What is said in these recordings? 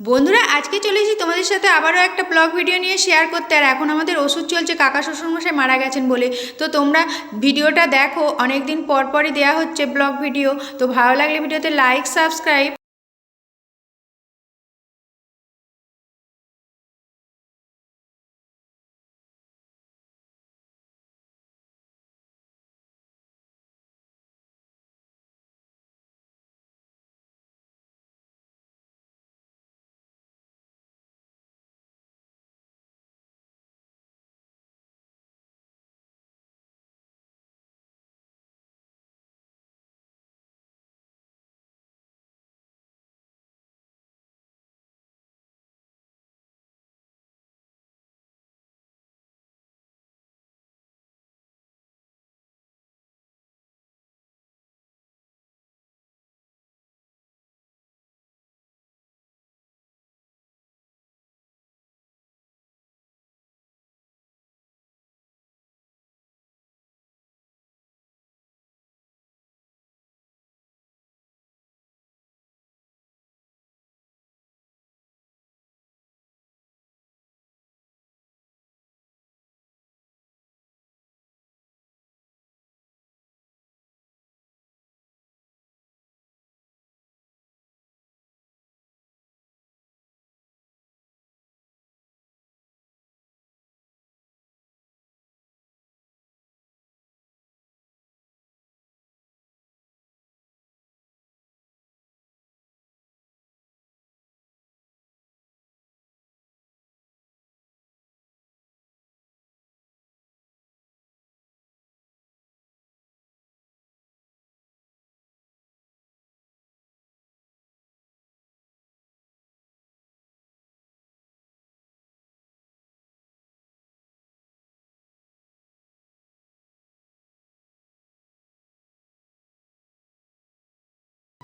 বন্ধুরা, আজকে চলে এসেছি তোমাদের সাথে আবারও একটা ব্লগ ভিডিও নিয়ে শেয়ার করতে। আর এখন আমাদের ওষুধ চলছে, কাকা শ্বশুরমশাই মারা গেছেন বলে। তো তোমরা ভিডিওটা দেখো অনেক দিন পর পরই দেওয়া হচ্ছে ব্লগ ভিডিও তো ভালো লাগলে ভিডিওতে লাইক সাবস্ক্রাইব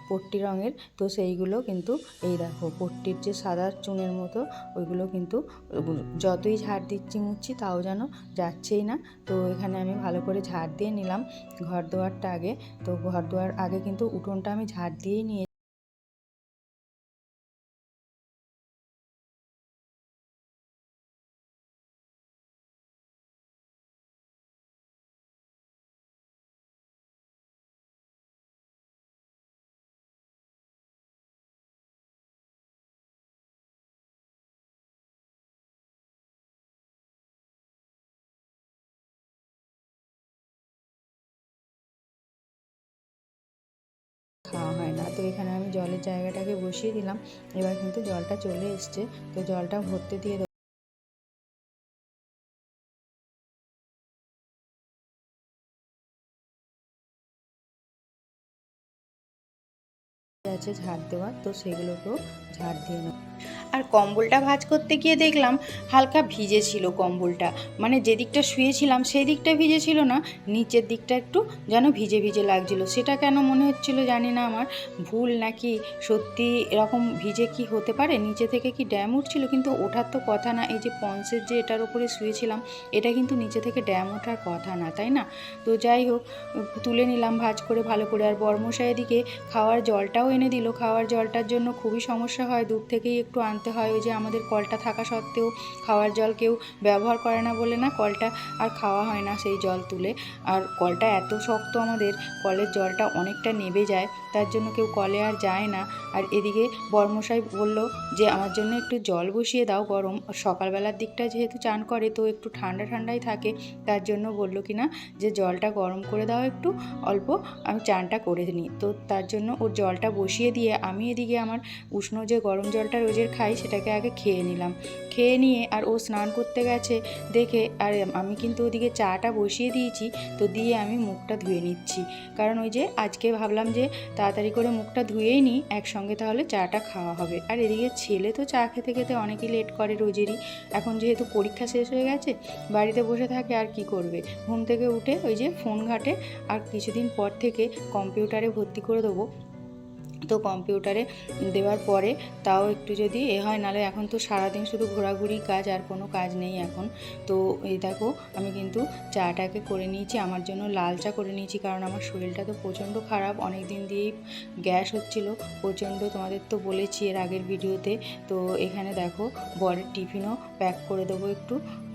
পট্টি রঙের, তো সেইগুলো কিন্তু এই দেখো, পট্টির যে সাদা চুনের মতো, ওইগুলো কিন্তু যতই ঝাড় দিচ্ছি মুচ্ছি তাও যেন যাচ্ছেই না। তো এখানে আমি ভালো করে ঝাড় দিয়ে নিলাম ঘর দুয়ারটা আগে। তো ঘর দুয়ার আগে কিন্তু উঠোনটা আমি ঝাড় দিয়েই নিয়ে তো এখানে আমি জলের জায়গাটাকে বসিয়ে দিলাম। এবার কিন্তু জলটা চলে এসছে। তো জলটা ভরতে দিয়ে আছে ঝাড় দেওয়া তো সেগুলোকেও ঝাড় দিয়ে নেব আর কম্বলটা ভাঁজ করতে গিয়ে দেখলাম হালকা ভিজে ছিল কম্বলটা। মানে যে দিকটা শুয়েছিলাম সেই দিকটা ভিজে ছিল না, নিচের দিকটা একটু যেন ভিজে ভিজে লাগছিল। সেটা কেন মনে হচ্ছিল জানি না আমার। ভুল নাকি? সত্যি এরকম ভিজে কি হতে পারে? নিচে থেকে কি ড্যাম উঠছিল? কিন্তু ওঠার তো কথা না। এই যে পন্সের যে এটার উপরে শুয়েছিলাম, এটা কিন্তু নিচে থেকে ড্যাম ওঠার কথা না, তাই না? তো যাই হোক, তুলে নিলাম ভাজ করে ভালো করে। আর বর্মশাই এদিকে খাওয়ার জলটাও এনে দিল। খাওয়ার জলটার জন্য খুবই সমস্যা হয়। দূর থেকেই একটু আনতে হয় ওই যে আমাদের কলটা থাকা সত্ত্বেও খাওয়ার জল কেউ ব্যবহার করে না বলে না কলটা আর খাওয়া হয় না সেই জল তুলে। আর কলটা এত শক্ত আমাদের, কলের জলটা অনেকটা নেবে যায়, তার জন্য কেউ কলে আর যায় না। আর এদিকে বর্মশাই বলল যে, আমার জন্য একটু জল বসিয়ে দাও গরম। সকালবেলার দিকটা যেহেতু চান করে, তো একটু ঠান্ডা ঠান্ডাই থাকে, তার জন্য বলল কি না, যে, জলটা গরম করে দাও একটু, অল্প আমি চানটা করে নিই। তো তার জন্য ওর জলটা বসিয়ে দিয়ে আমি এদিকে আমার উষ্ণ যে গরম জলটা রোজের খাই সেটাকে আগে খেয়ে নিলাম। খেয়ে নিয়ে আর ও স্নান করতে গেছে, দেখে আর আমি কিন্তু ওদিকে চাটা বসিয়ে দিয়েছি, তো দিয়ে আমি মুখটা ধুয়ে নিচ্ছি। কারণ ওই যে আজকে ভাবলাম যে তাড়াতাড়ি করে মুখটা ধুয়েই নিই, একসঙ্গে তাহলে চাটা খাওয়া হবে। আর এদিকে ছেলে তো চা খেতে খেতে অনেকই লেট করে রোজেরই। এখন যেহেতু পরীক্ষা শেষ হয়ে গেছে, বাড়িতে বসে থাকে আর কি করবে? ঘুম থেকে উঠে ওই যে ফোন ঘাটে আর কিছুদিন পর থেকে কম্পিউটারে ভর্তি করে দেবো। তো কম্পিউটারে দেওয়ার পরে তাও একটু যদি এ হয়, নাহলে এখন তো সারাদিন শুধু ঘোরাঘুরি কাজ আর কোনো কাজ নেই এখন। তো এই দেখো, আমি কিন্তু চাটাকে করে নিয়েছি, আমার জন্য লাল চা করে নিয়েছি, কারণ আমার শরীরটা তো প্রচণ্ড খারাপ। অনেক দিন দিয়েই গ্যাস হচ্ছিল, প্রচণ্ড তোমাদের তো বলেছি এর আগের ভিডিওতে। তো এখানে দেখো, বরের টিফিনও প্যাক করে দেবো একটু।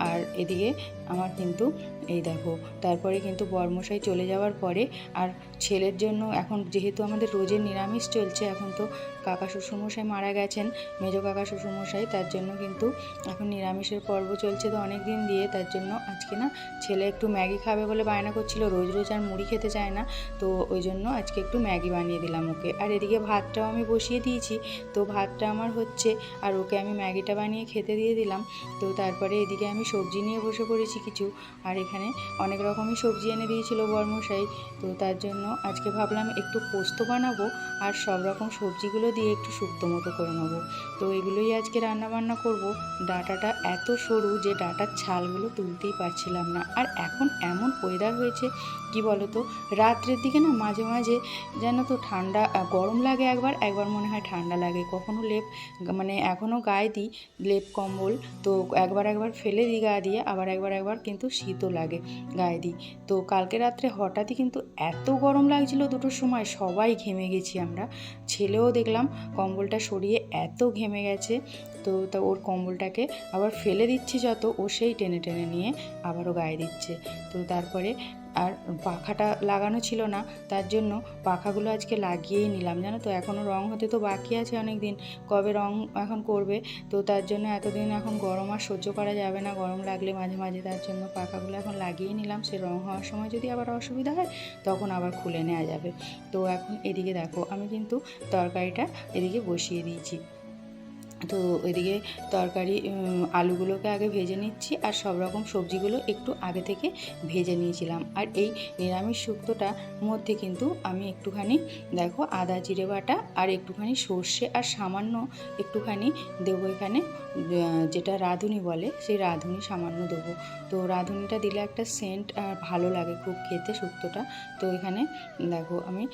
আর এদিকে আমার কিন্তু, এই দেখো, তারপরে কিন্তু বরমশাই চলে যাওয়ার পরে, আর ছেলের জন্য এখন যেহেতু আমাদের রোজের নিরামিষ চলছে এখন তো। কাকা শ্বশুরমশাই মারা গেছেন, মেজো কাকা শ্বশুরমশাই, তার জন্য কিন্তু এখন নিরামিষের পর্ব চলছে তো অনেক দিন দিয়ে, তার জন্য আজকে না ছেলে একটু ম্যাগি খাবে বলে বায়না করছিল, রোজ রোজ আর মুড়ি খেতে চায় না, তো ওই জন্য আজকে একটু ম্যাগি বানিয়ে দিলাম ওকে। আর এদিকে ভাতটাও আমি বসিয়ে দিয়েছি, তো ভাতটা আমার হচ্ছে, আর ওকে আমি ম্যাগিটা বানিয়ে খেতে দিয়ে দিলাম, তো তারপরে এদিকে আমি সবজি নিয়ে বসে পড়েছি কিছু, আর এখানে অনেক রকমই সবজি এনে দিয়েছিল বর্মশাই, তো তার জন্য আজকে ভাবলাম একটু পোস্ত বানাবো, আর সব রকম সবজিগুলো দিয়ে একটু শুক্তো মতো করে নেব। তো এগুলোই আজকে রান্না বান্না করব। ডাটাটা এত সরু যে ডাটার ছালগুলো তুলতেই পারছিলাম না। আর এখন এমন ওয়েদার হয়েছে, কি বলো তো রাত্রের দিকে না মাঝে মাঝে যেন তো ঠান্ডা গরম লাগে একবার একবার মনে হয় ঠান্ডা লাগে। কখনো লেপ মানে এখনও গায়ে দিই লেপ কম্বল, তো একবার একবার ফেলে দিই গায়ে দিয়ে, আবার একবার একবার কিন্তু শীতও লাগে গায়ে দিই। তো কালকে রাত্রে হঠাৎই কিন্তু এত গরম লাগছিল দুটোর সময়, সবাই ঘেমে গেছি আমরা। ছেলেও দেখলাম কম্বলটা সরিয়ে এত ঘেমে গেছে। তো, তা ওর কম্বলটাকে আবার ফেলে দিচ্ছি যত, ও সেই টেনে টেনে নিয়ে আবারও গায়ে দিচ্ছে। তো তারপরে আর পাখাটা লাগানো ছিল না, তার জন্য পাখাগুলো আজকে লাগিয়েই নিলাম। জানো তো এখনও রং হতে তো বাকি আছে অনেক দিন কবে রং এখন করবে? তো তার জন্য এতদিন এখন গরম আর সহ্য করা যাবে না, গরম লাগলে মাঝে মাঝে তার জন্য পাখাগুলো এখন লাগিয়ে নিলাম। সে রং হওয়ার সময় যদি আবার অসুবিধা হয়, তখন আবার খুলে নেওয়া যাবে। তো এখন এদিকে দেখো, আমি কিন্তু তরকারিটা এদিকে বসিয়ে দিয়েছি। তো এদিকে তরকারি আলুগুলোকে আগে ভেজে নিচ্ছি আর সব রকম সবজিগুলো একটু আগে থেকে ভেজে নিয়েছিলাম। আর এই নিরামিষ শুক্তোটার মধ্যে কিন্তু আমি একটুখানি, দেখো, আদা জিরে বাটা আর একটুখানি সর্ষে আর সামান্য একটুখানি দেবো এখানে যেটা রাঁধুনি বলে, সেই রাঁধুনি সামান্য দেবো। তো রাঁধুনিটা দিলে একটা সেন্ট ভালো লাগে খুব খেতে শুক্তোটা। তো এখানে, দেখো, আমি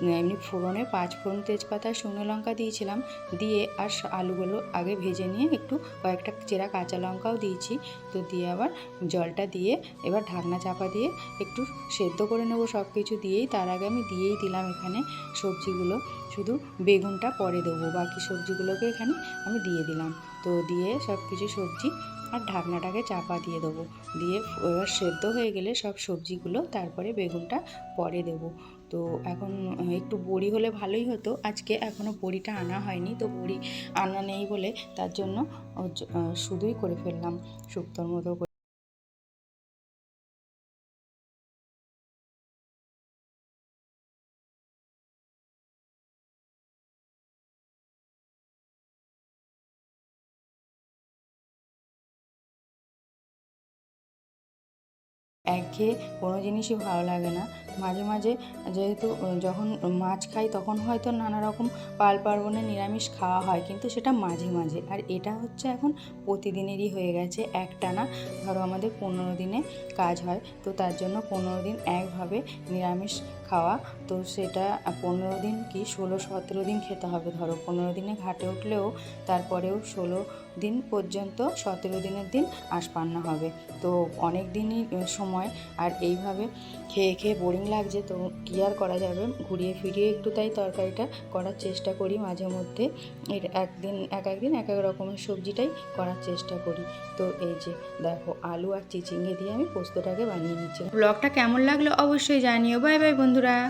এমনি ফোড়নে পাঁচ ফোড়ন তেজপাতা, শুকনো লঙ্কা দিয়েছিলাম, দিয়ে আর স- আলুগুলো আগে ভেজে নিয়ে একটু কয়েকটা চেরা কাঁচা লঙ্কাও দিয়েছি। তো দিয়ে আবার জলটা দিয়ে এবার ঢাকনা চাপা দিয়ে একটু সেদ্ধ করে নেব সব কিছু দিয়েই। তার আগে আমি দিয়েই দিলাম এখানে সবজিগুলো। শুধু বেগুনটা পরে দেবো, বাকি সবজিগুলোকে এখানে আমি দিয়ে দিলাম। তো দিয়ে সব কিছু সবজি আর ঢাকনাটাকে চাপা দিয়ে দেবো। দিয়ে এবার সেদ্ধ হয়ে গেলে সব সবজিগুলো, তারপরে বেগুনটা পরে দেবো। তো এখন একটু বড়ি হলে ভালোই হতো। আজকে এখনও বড়িটা আনা হয়নি, তো বড়ি আনা নেই বলে তার জন্য শুধুই করে ফেললাম, শুক্তোর মতো একঘেয়ে কোনো জিনিসই ভালো লাগে না। মাঝে মাঝে যেহেতু যখন মাছ খাই তখন হয়তো নানা রকম পাল পার্বণে নিরামিষ খাওয়া হয়, কিন্তু সেটা মাঝে মাঝে। আর এটা হচ্ছে এখন প্রতিদিনেরই হয়ে গেছে একটানা। ধরো আমাদের পনেরো দিনে কাজ হয়, তো তার জন্য পনেরো দিন একভাবে নিরামিষ খাওয়া। তো সেটা পনেরো দিন কি ষোলো সতেরো দিন খেতে হবে। ধরো পনেরো দিনে ঘাটে উঠলেও তারপরেও ষোলো দিন পর্যন্ত সতেরো দিনের দিন আশপান্না হবে। তো অনেক দিনই সময়। আর এইভাবে খেয়ে খেয়ে বোরিং লাগছে। তো কী আর করা যাবে? ঘুরিয়ে ফিরিয়ে একটু তাই তরকারিটা করার চেষ্টা করি মাঝে মধ্যে। এর একদিন, এক একদিন, এক এক রকমের সবজিটাই করার চেষ্টা করি। তো এই যে দেখো, আলু আর চিচিঙ্গে দিয়ে আমি পোস্তটাকে বানিয়ে নিচ্ছি ব্লগটা কেমন লাগল অবশ্যই জানিও। বাই বাই বন্ধুরা